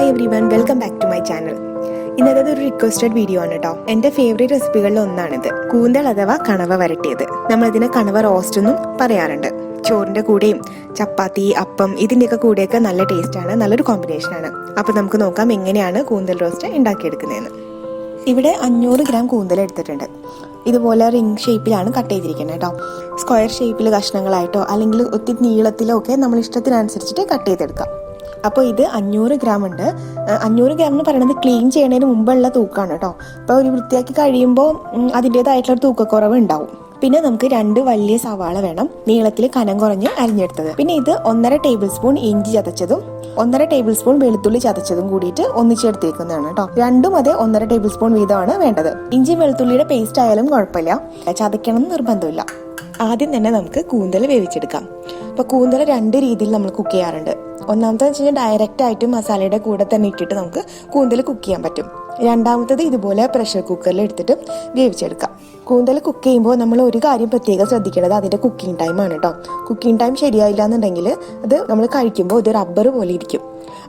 Hi every welcome back to my channel ഇന്നത്തെ ഒരു requested video ആണ് കേട്ടോ എന്റെ ഫേവറേറ്റ് റെസിപ്പികളിൽ ഒന്നാണിത്. കൂന്തൽ അഥവാ കണവ വരട്ടിയത്. നമ്മളിതിനെ കണവ റോസ്റ്റ് എന്നും പറയാറുണ്ട്. ചോറിന്റെ കൂടെയും ചപ്പാത്തി അപ്പം ഇതിന്റെയൊക്കെ കൂടെയൊക്കെ നല്ല ടേസ്റ്റാണ് നല്ലൊരു കോമ്പിനേഷനാണ് അപ്പോൾ നമുക്ക് നോക്കാം എങ്ങനെയാണ് കൂന്തൽ റോസ്റ്റ് ഉണ്ടാക്കിയെടുക്കുന്നതെന്ന്. ഇവിടെ അഞ്ഞൂറ് ഗ്രാം കൂന്തൽ എടുത്തിട്ടുണ്ട്. ഇതുപോലെ റിംഗ് ഷേപ്പിലാണ് കട്ട് ചെയ്തിരിക്കുന്നത് കേട്ടോ സ്ക്വയർ ഷേപ്പിൽ കഷ്ണങ്ങളായിട്ടോ അല്ലെങ്കിൽ ഒത്തിരി നീളത്തിലോ ഒക്കെ നമ്മൾ ഇഷ്ടത്തിനനുസരിച്ചിട്ട് കട്ട് ചെയ്തെടുക്കാം. അപ്പോൾ ഇത് അഞ്ഞൂറ് ഗ്രാം ഉണ്ട്. അഞ്ഞൂറ് ഗ്രാം എന്ന് പറയുന്നത് ക്ലീൻ ചെയ്യുന്നതിന് മുമ്പുള്ള തൂക്കമാണ് കേട്ടോ. അപ്പോൾ ഒരു വൃത്തിയാക്കി കഴിയുമ്പോൾ അതിന്റേതായിട്ടുള്ള തൂക്കക്കുറവ് ഉണ്ടാവും. പിന്നെ നമുക്ക് രണ്ട് വലിയ സവാള വേണം നീളത്തിൽ കനം കുറഞ്ഞ് അരിഞ്ഞെടുത്തത്. പിന്നെ ഇത് ഒന്നര ടേബിൾ സ്പൂൺ ഇഞ്ചി ചതച്ചതും ഒന്നര ടേബിൾ സ്പൂൺ വെളുത്തുള്ളി ചതച്ചതും കൂടിയിട്ട് ഒന്നിച്ചെടുത്തേക്കുന്നതാണ് കേട്ടോ. രണ്ടും അതേ ഒന്നര ടേബിൾ സ്പൂൺ വീതമാണ് വേണ്ടത്. ഇഞ്ചി വെളുത്തുള്ളിയുടെ പേസ്റ്റ് ആയാലും കുഴപ്പമില്ല. ചതയ്ക്കണം എന്ന് നിർബന്ധമില്ല. ആദ്യം തന്നെ നമുക്ക് കൂന്തൽ വേവിച്ചെടുക്കാം. അപ്പോൾ കൂന്തൽ രണ്ട് രീതിയിൽ നമ്മൾ കുക്ക് ചെയ്യാറുണ്ട്. ഒന്നാമത്തെ വെച്ച് കഴിഞ്ഞാൽ ഡയറക്റ്റ് ആയിട്ട് മസാലയുടെ കൂടെ തന്നെ ഇട്ടിട്ട് നമുക്ക് കൂന്തൽ കുക്ക് ചെയ്യാൻ പറ്റും. രണ്ടാമത്തത് ഇതുപോലെ പ്രഷർ കുക്കറിൽ എടുത്തിട്ട് വേവിച്ചെടുക്കാം. കൂന്തൽ കുക്ക് ചെയ്യുമ്പോൾ നമ്മൾ ഒരു കാര്യം പ്രത്യേകം ശ്രദ്ധിക്കേണ്ടത് അതിന്റെ കുക്കിംഗ് ടൈമാണ് കേട്ടോ കുക്കിംഗ് ടൈം ശരിയായില്ല എന്നുണ്ടെങ്കിൽ അത് നമ്മൾ കഴിക്കുമ്പോൾ ഇത് റബ്ബർ പോലെ ഇരിക്കും.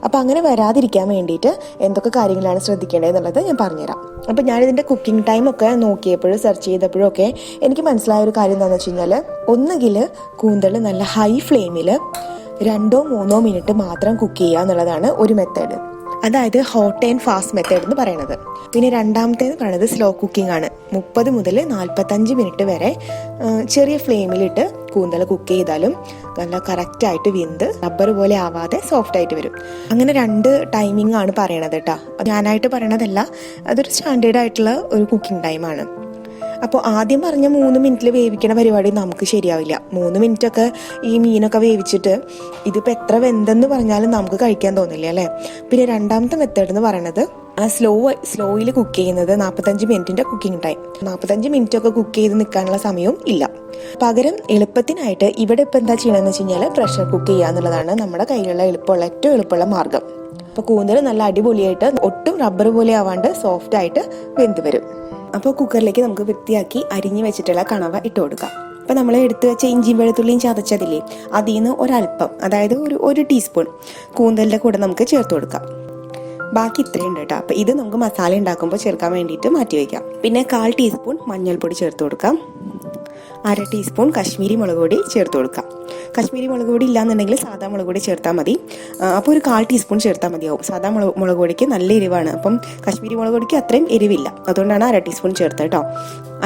അപ്പോൾ അങ്ങനെ വരാതിരിക്കാൻ വേണ്ടിയിട്ട് എന്തൊക്കെ കാര്യങ്ങളാണ് ശ്രദ്ധിക്കേണ്ടത് എന്നുള്ളത് ഞാൻ പറഞ്ഞുതരാം. അപ്പോൾ ഞാനിതിന്റെ കുക്കിംഗ് ടൈം ഒക്കെ നോക്കിയപ്പോഴും സെർച്ച് ചെയ്തപ്പോഴും ഒക്കെ എനിക്ക് മനസ്സിലായ ഒരു കാര്യം എന്താണെന്ന് വെച്ച് കഴിഞ്ഞാൽ ഒന്നുകിൽ കൂന്തൽ നല്ല ഹൈ ഫ്ലെയിമിൽ രണ്ടോ മൂന്നോ മിനിറ്റ് മാത്രം കുക്ക് ചെയ്യുക എന്നുള്ളതാണ് ഒരു മെത്തേഡ് അതായത് ഹോട്ട് ആൻഡ് ഫാസ്റ്റ് മെത്തേഡ് എന്ന് പറയുന്നത്. പിന്നെ രണ്ടാമത്തേന്ന് പറയുന്നത് സ്ലോ കുക്കിംഗ് ആണ്. മുപ്പത് മുതൽ നാൽപ്പത്തഞ്ച് മിനിറ്റ് വരെ ചെറിയ ഫ്ലെയിമിലിട്ട് കൂന്തൽ കുക്ക് ചെയ്താലും നല്ല കറക്റ്റായിട്ട് വിന്ത് റബ്ബർ പോലെ ആവാതെ സോഫ്റ്റ് ആയിട്ട് വരും. അങ്ങനെ രണ്ട് ടൈമിംഗ് ആണ് പറയണത് കേട്ടോ. ഞാനായിട്ട് പറയണതല്ല അതൊരു സ്റ്റാൻഡേർഡ് ആയിട്ടുള്ള ഒരു കുക്കിംഗ് ടൈമാണ് അപ്പോൾ ആദ്യം പറഞ്ഞ മൂന്ന് മിനിറ്റിൽ വേവിക്കണ പരിപാടി നമുക്ക് ശരിയാവില്ല. മൂന്ന് മിനിറ്റൊക്കെ ഈ മീനൊക്കെ വേവിച്ചിട്ട് ഇതിപ്പോൾ എത്ര വെന്തെന്ന് പറഞ്ഞാലും നമുക്ക് കഴിക്കാൻ തോന്നില്ല അല്ലേ? പിന്നെ രണ്ടാമത്തെ മെത്തേഡ് എന്ന് പറയുന്നത് ആ സ്ലോ സ്ലോയിൽ കുക്ക് ചെയ്യുന്നത് നാൽപ്പത്തഞ്ച് മിനിറ്റിന്റെ കുക്കിംഗ് ടൈം നാൽപ്പത്തഞ്ച് മിനിറ്റ് ഒക്കെ കുക്ക് ചെയ്ത് നിൽക്കാനുള്ള സമയവും ഇല്ല. പകരം എളുപ്പത്തിനായിട്ട് ഇവിടെ ഇപ്പം എന്താ ചെയ്യണമെന്ന് വെച്ച് കഴിഞ്ഞാൽ പ്രഷർ കുക്ക് ചെയ്യുക എന്നുള്ളതാണ് നമ്മുടെ കയ്യിലുള്ള എളുപ്പമുള്ള ഏറ്റവും എളുപ്പമുള്ള മാർഗം. അപ്പോൾ കൂന്തൽ നല്ല അടിപൊളിയായിട്ട് ഒട്ടും റബ്ബർ പോലെ ആവാണ്ട് സോഫ്റ്റ് ആയിട്ട് വെന്ത് വരും. അപ്പോൾ കുക്കറിലേക്ക് നമുക്ക് വൃത്തിയാക്കി അരിഞ്ഞ് വെച്ചിട്ടുള്ള കണവ ഇട്ട് കൊടുക്കാം. അപ്പോൾ നമ്മൾ എടുത്ത് വെച്ച ഇഞ്ചിയും വെളുത്തുള്ളിയും ചതച്ചതില്ലേ അതിൽ നിന്ന് ഒരല്പം അതായത് ഒരു ഒരു ടീസ്പൂൺ കൂന്തലിന്റെ കൂടെ നമുക്ക് ചേർത്ത് കൊടുക്കാം. ബാക്കി ഇത്രയും ഉണ്ട് കേട്ടോ. അപ്പോൾ ഇത് നമുക്ക് മസാല ഉണ്ടാക്കുമ്പോൾ ചേർക്കാൻ വേണ്ടിയിട്ട് മാറ്റി വയ്ക്കാം. പിന്നെ കാൽ ടീസ്പൂൺ മഞ്ഞൾപ്പൊടി ചേർത്ത് കൊടുക്കാം. അര ടീസ്പൂൺ കശ്മീരി മുളക് പൊടി ചേർത്ത് കൊടുക്കാം. കശ്മീരി മുളക് പൊടി ഇല്ലാന്നുണ്ടെങ്കിൽ സാധാ മുളക് പൊടി ചേർത്താൽ മതി. അപ്പോൾ ഒരു കാൽ ടീസ്പൂൺ ചേർത്താൽ മതിയാവും. സാധാ മുളക് മുളക് പൊടിക്ക് നല്ല എരിവാണ്. അപ്പം കശ്മീരി മുളക് പൊടിക്ക് അത്രയും എരിവില്ല. അതുകൊണ്ടാണ് അര ടീസ്പൂൺ ചേർത്തത് കേട്ടോ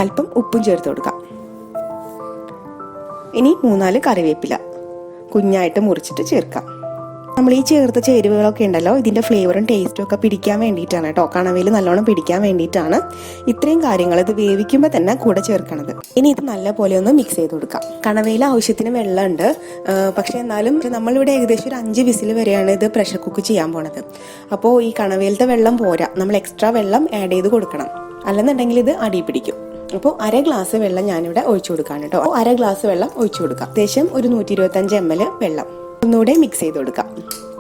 അല്പം ഉപ്പും ചേർത്ത് കൊടുക്കാം. ഇനി മൂന്നാൽ കറിവേപ്പില. കുഞ്ഞായിട്ട് മുറിച്ചിട്ട് ചേർക്കാം. നമ്മൾ ഈ ചേർത്ത ചേരുവകളൊക്കെ ഉണ്ടല്ലോ ഇതിന്റെ ഫ്ലേവറും ടേസ്റ്റും ഒക്കെ പിടിക്കാൻ വേണ്ടിയിട്ടാണ് കേട്ടോ. കണവയിൽ നല്ലോണം പിടിക്കാൻ വേണ്ടിയിട്ടാണ് ഇത്രയും കാര്യങ്ങൾ ഇത് വേവിക്കുമ്പോൾ തന്നെ കൂടെ ചേർക്കണത്. ഇനി ഇത് നല്ലപോലെ ഒന്ന് മിക്സ് ചെയ്ത് കൊടുക്കാം. കണവയിൽ ആവശ്യത്തിന് വെള്ളമുണ്ട്. പക്ഷേ എന്നാലും നമ്മളിവിടെ ഏകദേശം ഒരു അഞ്ച് വിസിൽ വരെയാണ് ഇത് പ്രഷർ കുക്ക് ചെയ്യാൻ പോണത്. അപ്പോൾ ഈ കണവയിലത്തെ വെള്ളം പോരാ. നമ്മൾ എക്സ്ട്രാ വെള്ളം ആഡ് ചെയ്ത് കൊടുക്കണം. അല്ലെന്നുണ്ടെങ്കിൽ ഇത് അടി പിടിക്കും. അപ്പോൾ അര ഗ്ലാസ് വെള്ളം ഞാനിവിടെ ഒഴിച്ചു കൊടുക്കാണ് കേട്ടോ. അര ഗ്ലാസ് വെള്ളം ഒഴിച്ചു കൊടുക്കാം. ഏകദേശം ഒരു നൂറ്റി ഇരുപത്തഞ്ച് എം എൽ വെള്ളം. ഒന്നുകൂടെ മിക്സ് ചെയ്ത് കൊടുക്കാം.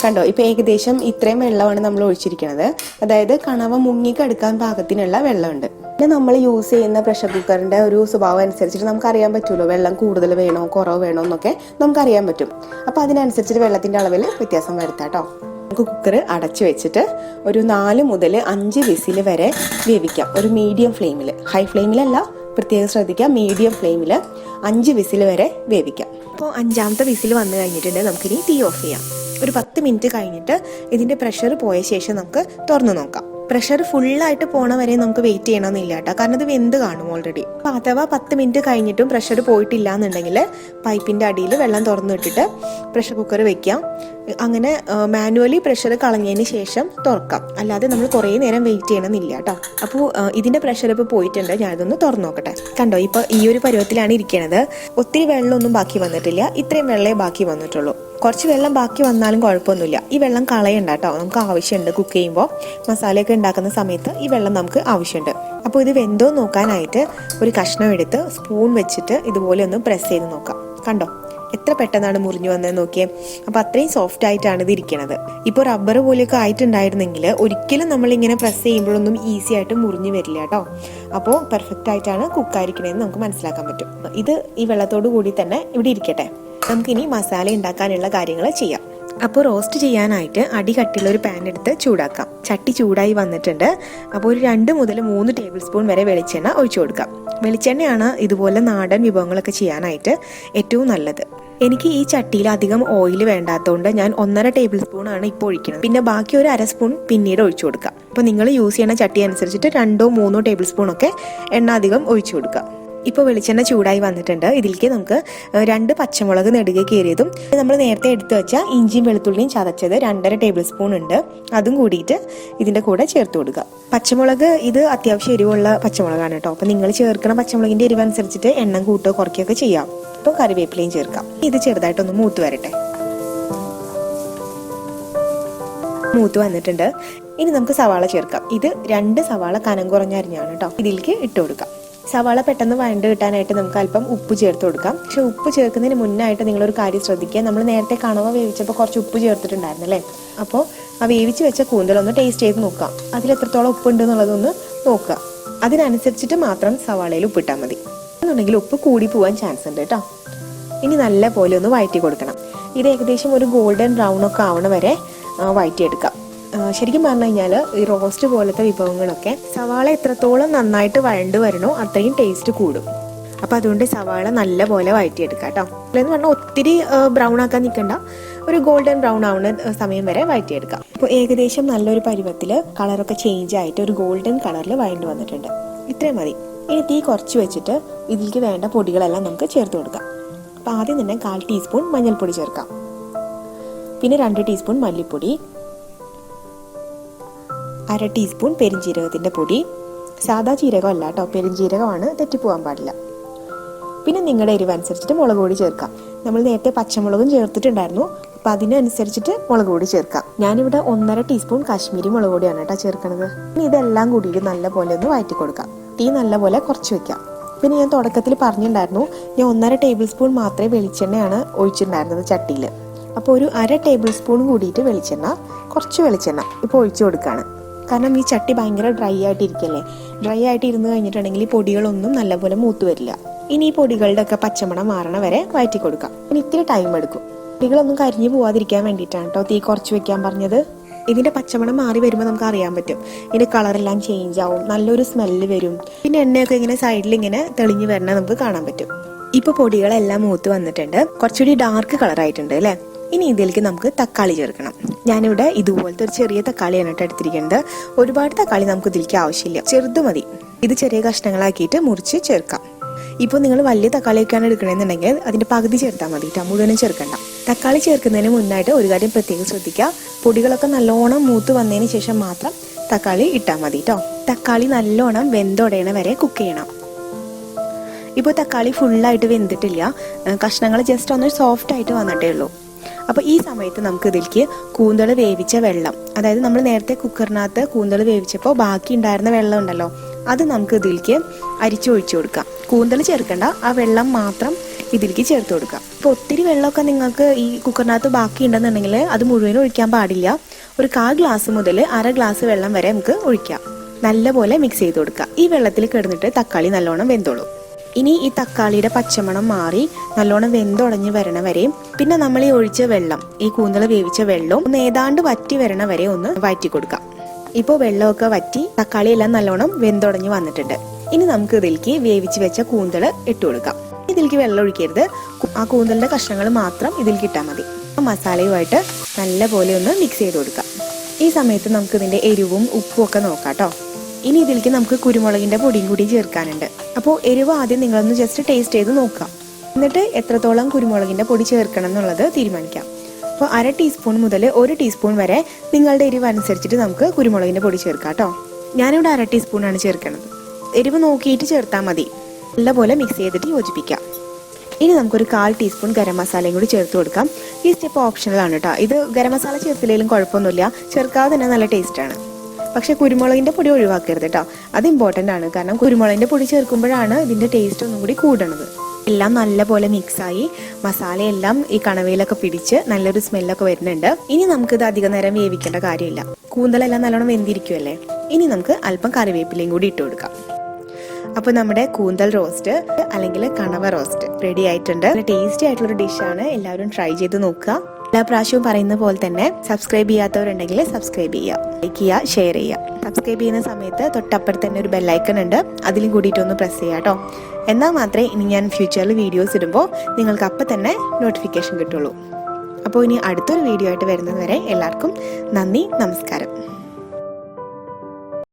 കണ്ടോ? ഇപ്പൊ ഏകദേശം ഇത്രയും വെള്ളമാണ് നമ്മൾ ഒഴിച്ചിരിക്കുന്നത് അതായത് കണവ മുങ്ങിക്കെടുക്കാൻ പാകത്തിനുള്ള വെള്ളമുണ്ട്. പിന്നെ നമ്മൾ യൂസ് ചെയ്യുന്ന പ്രഷർ കുക്കറിന്റെ ഒരു സ്വഭാവം അനുസരിച്ചിട്ട് നമുക്ക് അറിയാൻ പറ്റുമല്ലോ വെള്ളം കൂടുതൽ വേണോ കുറവ് വേണോ എന്നൊക്കെ നമുക്ക് അറിയാൻ പറ്റും. അപ്പൊ അതിനനുസരിച്ചിട്ട് വെള്ളത്തിന്റെ അളവിൽ വ്യത്യാസം വരുത്താം കേട്ടോ നമുക്ക് കുക്കർ അടച്ചു വെച്ചിട്ട് ഒരു നാല് മുതൽ അഞ്ച് വിസിൽ വരെ വേവിക്കാം. ഒരു മീഡിയം ഫ്ലെയിമിൽ ഹൈ ഫ്ലെയിമിലല്ല പ്രത്യേകം ശ്രദ്ധിക്കാം. മീഡിയം ഫ്ലെയിമിൽ അഞ്ച് വിസിൽ വരെ വേവിക്കാം. അപ്പോൾ അഞ്ചാമത്തെ വിസിൽ വന്നു കഴിഞ്ഞിട്ടുണ്ട്. നമുക്കിനി തീ ഓഫ് ചെയ്യാം. ഒരു പത്ത് മിനിറ്റ് കഴിഞ്ഞിട്ട് ഇതിന്റെ പ്രഷർ പോയ ശേഷം നമുക്ക് തുറന്നു നോക്കാം. പ്രഷർ ഫുള്ളായിട്ട് പോണ വരെ നമുക്ക് വെയിറ്റ് ചെയ്യണമെന്നില്ല കേട്ടോ. കാരണം ഇത് വെന്ത് കാണും ഓൾറെഡി അപ്പോൾ അഥവാ പത്ത് മിനിറ്റ് കഴിഞ്ഞിട്ടും പ്രഷർ പോയിട്ടില്ല എന്നുണ്ടെങ്കിൽ പൈപ്പിന്റെ അടിയിൽ വെള്ളം തുറന്നിട്ടിട്ട് പ്രഷർ കുക്കർ വെക്കാം. അങ്ങനെ മാനുവലി പ്രഷർ കളഞ്ഞതിന് ശേഷം തുറക്കാം. അല്ലാതെ നമ്മൾ കുറേ നേരം വെയിറ്റ് ചെയ്യണമെന്നില്ല കേട്ടോ. അപ്പോൾ ഇതിന്റെ പ്രഷർ ഇപ്പോൾ പോയിട്ടുണ്ട്. ഞാനിതൊന്ന് തുറന്നു നോക്കട്ടെ കണ്ടോ ഇപ്പൊ ഈ ഒരു പരുവത്തിലാണ് ഇരിക്കണത്. ഒത്തിരി വെള്ളമൊന്നും ബാക്കി വന്നിട്ടില്ല. ഇത്രയും വെള്ളമേ ബാക്കി വന്നിട്ടുള്ളൂ. കുറച്ച് വെള്ളം ബാക്കി വന്നാലും കുഴപ്പമൊന്നുമില്ല. ഈ വെള്ളം കളയണ്ട കേട്ടോ. നമുക്ക് ആവശ്യമുണ്ട് കുക്ക് ചെയ്യുമ്പോൾ മസാലയൊക്കെ ഉണ്ടാക്കുന്ന സമയത്ത് ഈ വെള്ളം നമുക്ക് ആവശ്യമുണ്ട്. അപ്പോൾ ഇത് വെന്തോ നോക്കാനായിട്ട് ഒരു കഷ്ണം എടുത്ത് സ്പൂൺ വെച്ചിട്ട് ഇതുപോലെ ഒന്ന് പ്രസ് ചെയ്ത് നോക്കാം. കണ്ടോ? എത്ര പെട്ടെന്നാണ് മുറിഞ്ഞു വന്നത് നോക്കിയേ. അപ്പോൾ അത്രയും സോഫ്റ്റ് ആയിട്ടാണ് ഇത് ഇരിക്കുന്നത് ഇപ്പോൾ റബ്ബർ പോലെയൊക്കെ ആയിട്ടുണ്ടായിരുന്നെങ്കിൽ ഒരിക്കലും നമ്മൾ ഇങ്ങനെ പ്രസ് ചെയ്യുമ്പോഴൊന്നും ഈസി ആയിട്ട് മുറിഞ്ഞു വരില്ല കേട്ടോ. അപ്പോൾ പെർഫെക്റ്റ് ആയിട്ടാണ് കുക്കായിരിക്കണതെന്ന് നമുക്ക് മനസ്സിലാക്കാൻ പറ്റും. ഇത് ഈ വെള്ളത്തോടു കൂടി തന്നെ ഇവിടെ ഇരിക്കട്ടെ. നമുക്കിനി മസാല ഉണ്ടാക്കാനുള്ള കാര്യങ്ങൾ ചെയ്യാം. അപ്പോൾ റോസ്റ്റ് ചെയ്യാനായിട്ട് അടി കട്ടിയുള്ള ഒരു പാൻ എടുത്ത് ചൂടാക്കാം. ചട്ടി ചൂടായി വന്നിട്ടുണ്ട്. അപ്പോൾ ഒരു രണ്ട് മുതൽ മൂന്ന് ടേബിൾ സ്പൂൺ വരെ വെളിച്ചെണ്ണ ഒഴിച്ചു കൊടുക്കാം. വെളിച്ചെണ്ണയാണ് ഇതുപോലെ നാടൻ വിഭവങ്ങളൊക്കെ ചെയ്യാനായിട്ട് ഏറ്റവും നല്ലത്. എനിക്ക് ഈ ചട്ടിയിൽ അധികം ഓയിൽ വേണ്ടാത്തതുകൊണ്ട് ഞാൻ ഒന്നര ടേബിൾ സ്പൂൺ ആണ് ഇപ്പോൾ ഒഴിക്കുന്നത്. പിന്നെ ബാക്കി ഒരു അര സ്പൂൺ പിന്നീട് ഒഴിച്ചു കൊടുക്കാം. അപ്പോൾ നിങ്ങൾ യൂസ് ചെയ്യുന്ന ചട്ടി അനുസരിച്ചിട്ട് രണ്ടോ മൂന്നോ ടേബിൾ സ്പൂൺ ഒക്കെ എണ്ണ അധികം ഒഴിച്ചു കൊടുക്കുക ഇപ്പോൾ വെളിച്ചെണ്ണ ചൂടായി വന്നിട്ടുണ്ട്. ഇതിലേക്ക് നമുക്ക് രണ്ട് പച്ചമുളക് നെടുകെ കയറിയതും നമ്മൾ നേരത്തെ എടുത്തു വെച്ച ഇഞ്ചിയും വെളുത്തുള്ളിയും ചതച്ചത് രണ്ടര ടേബിൾ സ്പൂൺ ഉണ്ട്. അതും കൂടിയിട്ട് ഇതിന്റെ കൂടെ ചേർത്ത് കൊടുക്കുക. പച്ചമുളക് ഇത് അത്യാവശ്യം എരിവുള്ള പച്ചമുളകാണ് കേട്ടോ. അപ്പോൾ നിങ്ങൾ ചേർക്കണ പച്ചമുളകിന്റെ എരിവനുസരിച്ചിട്ട് എണ്ണം കൂട്ടോ കുറയ്ക്കുകയൊക്കെ ചെയ്യാം. ഇപ്പൊ കറിവേപ്പിലയും ചേർക്കാം. ഇത് ചെറുതായിട്ടൊന്ന് മൂത്ത് വരട്ടെ. മൂത്ത് വന്നിട്ടുണ്ട്. ഇനി നമുക്ക് സവാള ചേർക്കാം. ഇത് രണ്ട് സവാള കനം കുറഞ്ഞ അരിഞ്ഞാണ് കേട്ടോ. ഇതിലേക്ക് ഇട്ട് കൊടുക്കാം. സവാള പെട്ടെന്ന് വഴണ്ട് കിട്ടാനായിട്ട് നമുക്ക് അല്പം ഉപ്പ് ചേർത്ത് കൊടുക്കാം. പക്ഷെ ഉപ്പ് ചേർക്കുന്നതിന് മുന്നായിട്ട് നിങ്ങളൊരു കാര്യം ശ്രദ്ധിക്കുക. നമ്മൾ നേരത്തെ കണവ വേവിച്ചപ്പോൾ കുറച്ച് ഉപ്പ് ചേർത്തിട്ടുണ്ടായിരുന്നു അല്ലേ? അപ്പോൾ ആ വേവിച്ച് വെച്ച കൂന്തലൊന്ന് ടേസ്റ്റ് ചെയ്ത് നോക്കാം അതിൽ എത്രത്തോളം ഉപ്പുണ്ട് എന്നുള്ളതൊന്ന് നോക്കുക. അതിനനുസരിച്ചിട്ട് മാത്രം സവാളയിൽ ഉപ്പിട്ടാൽ മതി. എന്നുണ്ടെങ്കിൽ ഉപ്പ് കൂടി പോകാൻ ചാൻസ് ഉണ്ട് കേട്ടോ. ഇനി നല്ല പോലെ ഒന്ന് വഴറ്റി കൊടുക്കണം. ഇത് ഏകദേശം ഒരു ഗോൾഡൻ ബ്രൗൺ ഒക്കെ ആവണ വരെ വഴറ്റിയെടുക്കാം. ശരിക്കും പറഞ്ഞു കഴിഞ്ഞാൽ ഈ റോസ്റ്റ് പോലത്തെ വിഭവങ്ങളൊക്കെ സവാള എത്രത്തോളം നന്നായിട്ട് വഴണ്ട് വരണോ അത്രയും ടേസ്റ്റ് കൂടും. അപ്പോൾ അതുകൊണ്ട് സവാള നല്ല പോലെ വഴറ്റിയെടുക്കുക കേട്ടോ. എന്ന് പറഞ്ഞാൽ ഒത്തിരി ബ്രൗൺ ആക്കാൻ നിൽക്കണ്ട ഒരു ഗോൾഡൻ ബ്രൗൺ ആവുന്ന സമയം വരെ വഴറ്റിയെടുക്കാം. അപ്പോൾ ഏകദേശം നല്ലൊരു പരുവത്തിൽ കളറൊക്കെ ചേഞ്ച് ആയിട്ട് ഒരു ഗോൾഡൻ കളറിൽ വഴണ്ട് വന്നിട്ടുണ്ട്. ഇത്രയും മതി. ഇനി തീ കുറച്ച് വെച്ചിട്ട് ഇതിലേക്ക് വേണ്ട പൊടികളെല്ലാം നമുക്ക് ചേർത്ത് കൊടുക്കാം. അപ്പോൾ ആദ്യം തന്നെ കാൽ ടീസ്പൂൺ മഞ്ഞൾപ്പൊടി ചേർക്കാം. പിന്നെ രണ്ട് ടീസ്പൂൺ മല്ലിപ്പൊടി അര ടീസ്പൂൺ പെരിഞ്ജീരകത്തിന്റെ പൊടി. സാധാ ജീരകം അല്ല കേട്ടോ പെരിഞ്ജീരകമാണ് തെറ്റിപ്പോകാൻ പാടില്ല. പിന്നെ നിങ്ങളുടെ എരിവ് അനുസരിച്ചിട്ട് മുളക് പൊടി ചേർക്കാം. നമ്മൾ നേരത്തെ പച്ചമുളകും ചേർത്തിട്ടുണ്ടായിരുന്നു. അപ്പം അതിനനുസരിച്ചിട്ട് മുളക് പൊടി ചേർക്കാം. ഞാനിവിടെ ഒന്നര ടീസ്പൂൺ കാശ്മീരി മുളക് പൊടിയാണ് കേട്ടോ ചേർക്കണത് ഇനി ഇതെല്ലാം കൂടിയിട്ട് നല്ലപോലെ ഒന്ന് വഴറ്റി കൊടുക്കാം. തീ നല്ലപോലെ കുറച്ച് വെക്കാം. പിന്നെ ഞാൻ തുടക്കത്തിൽ പറഞ്ഞിട്ടുണ്ടായിരുന്നു ഞാൻ ഒന്നര ടേബിൾ സ്പൂൺ മാത്രമേ വെളിച്ചെണ്ണയാണ് ഒഴിച്ചിട്ടുണ്ടായിരുന്നത് ചട്ടിയിൽ. അപ്പോൾ ഒരു അര ടേബിൾ സ്പൂൺ കൂടിയിട്ട് വെളിച്ചെണ്ണ കുറച്ച് വെളിച്ചെണ്ണ ഇപ്പോൾ ഒഴിച്ചു കൊടുക്കുകയാണ്. കാരണം ഈ ചട്ടി ഭയങ്കര ഡ്രൈ ആയിട്ടിരിക്കല്ലേ? ഡ്രൈ ആയിട്ട് ഇരുന്ന് കഴിഞ്ഞിട്ടുണ്ടെങ്കിൽ ഈ പൊടികളൊന്നും നല്ലപോലെ മൂത്ത് വരില്ല. ഇനി ഈ പൊടികളുടെ ഒക്കെ പച്ചമണം മാറണ വരെ വയറ്റി കൊടുക്കാം. ഇനി ഇത്തിരി ടൈം എടുക്കും. പൊടികളൊന്നും കരിഞ്ഞു പോവാതിരിക്കാൻ വേണ്ടിയിട്ടാണ് കേട്ടോ തീ കുറച്ച് വെക്കാൻ പറഞ്ഞത്. ഇതിന്റെ പച്ചമണം മാറി വരുമ്പോൾ നമുക്ക് അറിയാൻ പറ്റും. ഇതിന്റെ കളറെല്ലാം ചേഞ്ച് ആവും. നല്ലൊരു സ്മെല്ല് വരും. പിന്നെ എണ്ണയൊക്കെ ഇങ്ങനെ സൈഡിൽ ഇങ്ങനെ തെളിഞ്ഞു വരണ നമുക്ക് കാണാൻ പറ്റും. ഇപ്പൊ പൊടികളെല്ലാം മൂത്ത് വന്നിട്ടുണ്ട്. കുറച്ചുകൂടി ഡാർക്ക് കളർ ആയിട്ടുണ്ട് അല്ലേ? ഇനി ഇതിലേക്ക് നമുക്ക് തക്കാളി ചേർക്കണം. ഞാനിവിടെ ഇതുപോലത്തെ ഒരു ചെറിയ തക്കാളിയാണ് കേട്ടോ എടുത്തിരിക്കുന്നത്. ഒരുപാട് തക്കാളി നമുക്ക് ഇതിലേക്ക് ആവശ്യമില്ല. ചെറുത് മതി. ഇത് ചെറിയ കഷ്ണങ്ങളാക്കിയിട്ട് മുറിച്ച് ചേർക്കാം. ഇപ്പോൾ നിങ്ങൾ വലിയ തക്കാളിയൊക്കെയാണ് എടുക്കണമെന്നുണ്ടെങ്കിൽ അതിന്റെ പകുതി ചേർത്താൽ മതി കേട്ടോ. മുഴുവനും ചേർക്കണ്ട. തക്കാളി ചേർക്കുന്നതിന് മുന്നായിട്ട് ഒരു കാര്യം പ്രത്യേകം ശ്രദ്ധിക്കുക. പൊടികളൊക്കെ നല്ലോണം മൂത്ത് വന്നതിന് ശേഷം മാത്രം തക്കാളി ഇട്ടാൽ മതി കേട്ടോ. തക്കാളി നല്ലോണം വെന്തുടയണ വരെ കുക്ക് ചെയ്യണം. ഇപ്പോൾ തക്കാളി ഫുള്ളായിട്ട് വെന്തിട്ടില്ല. കഷ്ണങ്ങൾ ജസ്റ്റ് ഒന്ന് സോഫ്റ്റ് ആയിട്ട് വന്നിട്ടേ ഉള്ളൂ. അപ്പോൾ ഈ സമയത്ത് നമുക്ക് ഇതിലേക്ക് കൂന്തൾ വേവിച്ച വെള്ളം അതായത് നമ്മൾ നേരത്തെ കുക്കറിനകത്ത് കൂന്തൾ വേവിച്ചപ്പോൾ ബാക്കി ഉണ്ടായിരുന്ന വെള്ളം ഉണ്ടല്ലോ അത് നമുക്ക് ഇതിലേക്ക് അരിച്ചൊഴിച്ചു കൊടുക്കാം. കൂന്തൾ ചേർക്കണ്ട ആ വെള്ളം മാത്രം ഇതിലേക്ക് ചേർത്ത് കൊടുക്കാം. അപ്പോൾ ഒത്തിരി വെള്ളമൊക്കെ നിങ്ങൾക്ക് ഈ കുക്കറിനകത്ത് ബാക്കി ഉണ്ടെന്നുണ്ടെങ്കിൽ അത് മുഴുവൻ ഒഴിക്കാൻ പാടില്ല. ഒരു കാ ഗ്ലാസ് മുതൽ അര ഗ്ലാസ് വെള്ളം വരെ നമുക്ക് ഒഴിക്കാം. നല്ലപോലെ മിക്സ് ചെയ്ത് കൊടുക്കുക ഈ വെള്ളത്തിൽ കിടന്നിട്ട് തക്കാളി നല്ലോണം വെന്തോളും. ഇനി ഈ തക്കാളിയുടെ പച്ചമണം മാറി നല്ലോണം വെന്തുടഞ്ഞ് വരണ വരെ പിന്നെ നമ്മൾ ഈ ഒഴിച്ച വെള്ളം ഈ കൂന്തൽ വേവിച്ച വെള്ളം ഒന്ന് ഏതാണ്ട് വറ്റി വരണ വരെ ഒന്ന് വാറ്റി കൊടുക്കാം. ഇപ്പോൾ വെള്ളമൊക്കെ വറ്റി തക്കാളി എല്ലാം നല്ലോണം വെന്തുടഞ്ഞ് വന്നിട്ടുണ്ട്. ഇനി നമുക്ക് ഇതിലേക്ക് വേവിച്ച് വെച്ച കൂന്തൽ ഇട്ട് കൊടുക്കാം. ഇതിലേക്ക് വെള്ളം ഒഴിക്കരുത്. ആ കൂന്തലിന്റെ കഷ്ണങ്ങൾ മാത്രം ഇതിലേക്ക് ഇട്ടാൽ മതി. മസാലയുമായിട്ട് നല്ല പോലെ ഒന്ന് മിക്സ് ചെയ്ത് കൊടുക്കാം. ഈ സമയത്ത് നമുക്ക് ഇതിന്റെ എരിവും ഉപ്പും ഒക്കെ നോക്കാം കേട്ടോ ഇനി ഇതിലേക്ക് നമുക്ക് കുരുമുളകിന്റെ പൊടിയും കൂടി ചേർക്കാനുണ്ട്. അപ്പോൾ എരിവ് ആദ്യം നിങ്ങളൊന്ന് ജസ്റ്റ് ടേസ്റ്റ് ചെയ്ത് നോക്കാം. എന്നിട്ട് എത്രത്തോളം കുരുമുളകിന്റെ പൊടി ചേർക്കണം എന്നുള്ളത് തീരുമാനിക്കാം. അപ്പോൾ അര ടീസ്പൂൺ മുതൽ ഒരു ടീസ്പൂൺ വരെ നിങ്ങളുടെ എരിവ് അനുസരിച്ചിട്ട് നമുക്ക് കുരുമുളകിന്റെ പൊടി ചേർക്കാം കേട്ടോ. ഞാനിവിടെ അര ടീസ്പൂണാണ് ചേർക്കുന്നത്. എരിവ് നോക്കിയിട്ട് ചേർത്താൽ മതി. നല്ലപോലെ മിക്സ് ചെയ്തിട്ട് യോജിപ്പിക്കാം. ഇനി നമുക്കൊരു കാൽ ടീസ്പൂൺ ഗരം മസാലയും കൂടി ചേർത്ത് കൊടുക്കാം. ഈ സ്റ്റെപ്പ് ഓപ്ഷണൽ ആണ് കേട്ടോ. ഇത് ഗരം മസാല ചേർത്തില്ലെങ്കിലും കുഴപ്പമൊന്നുമില്ല. ചേർക്കാതെ തന്നെ നല്ല ടേസ്റ്റ് ആണ്. പക്ഷെ കുരുമുളകിന്റെ പൊടി ഒഴിവാക്കരുത് കേട്ടോ അത് ഇമ്പോർട്ടന്റ് ആണ്. കാരണം കുരുമുളകിന്റെ പൊടി ചേർക്കുമ്പോഴാണ് ഇതിന്റെ ടേസ്റ്റ് ഒന്നും കൂടി കൂടണത്. എല്ലാം നല്ലപോലെ മിക്സായി മസാലയെല്ലാം ഈ കണവയിലൊക്കെ പിടിച്ച് നല്ലൊരു സ്മെല്ലൊക്കെ വരുന്നുണ്ട്. ഇനി നമുക്കിത് അധികം നേരം വേവിക്കേണ്ട കാര്യമില്ല. കൂന്തലെല്ലാം നല്ലോണം വെന്തിരിക്കുമല്ലേ ഇനി നമുക്ക് അല്പം കറിവേപ്പിലയും കൂടി ഇട്ട് കൊടുക്കാം. അപ്പോൾ നമ്മുടെ കൂന്തൽ റോസ്റ്റ് അല്ലെങ്കിൽ കണവ റോസ്റ്റ് റെഡി ആയിട്ടുണ്ട്. ടേസ്റ്റി ആയിട്ടുള്ള ഒരു ഡിഷാണ് എല്ലാവരും ട്രൈ ചെയ്ത് നോക്കുക. എല്ലാ പ്രാവശ്യവും പറയുന്ന പോലെ തന്നെ സബ്സ്ക്രൈബ് ചെയ്യാത്തവരുണ്ടെങ്കിൽ സബ്സ്ക്രൈബ് ചെയ്യുക. ലൈക്ക് ചെയ്യുക ഷെയർ ചെയ്യുക. സബ്സ്ക്രൈബ് ചെയ്യുന്ന സമയത്ത് തൊട്ടപ്പുറത്ത് തന്നെ ഒരു ബെല്ലൈക്കൺ ഉണ്ട്. അതിലും കൂടിയിട്ടൊന്ന് പ്രസ് ചെയ്യുക കേട്ടോ എന്നാൽ മാത്രമേ ഇനി ഞാൻ ഫ്യൂച്ചറിൽ വീഡിയോസ് ഇടുമ്പോൾ നിങ്ങൾക്ക് അപ്പം തന്നെ നോട്ടിഫിക്കേഷൻ കിട്ടുള്ളൂ. അപ്പോൾ ഇനി അടുത്തൊരു വീഡിയോ ആയിട്ട് വരുന്നത് വരെ എല്ലാവർക്കും നന്ദി നമസ്കാരം.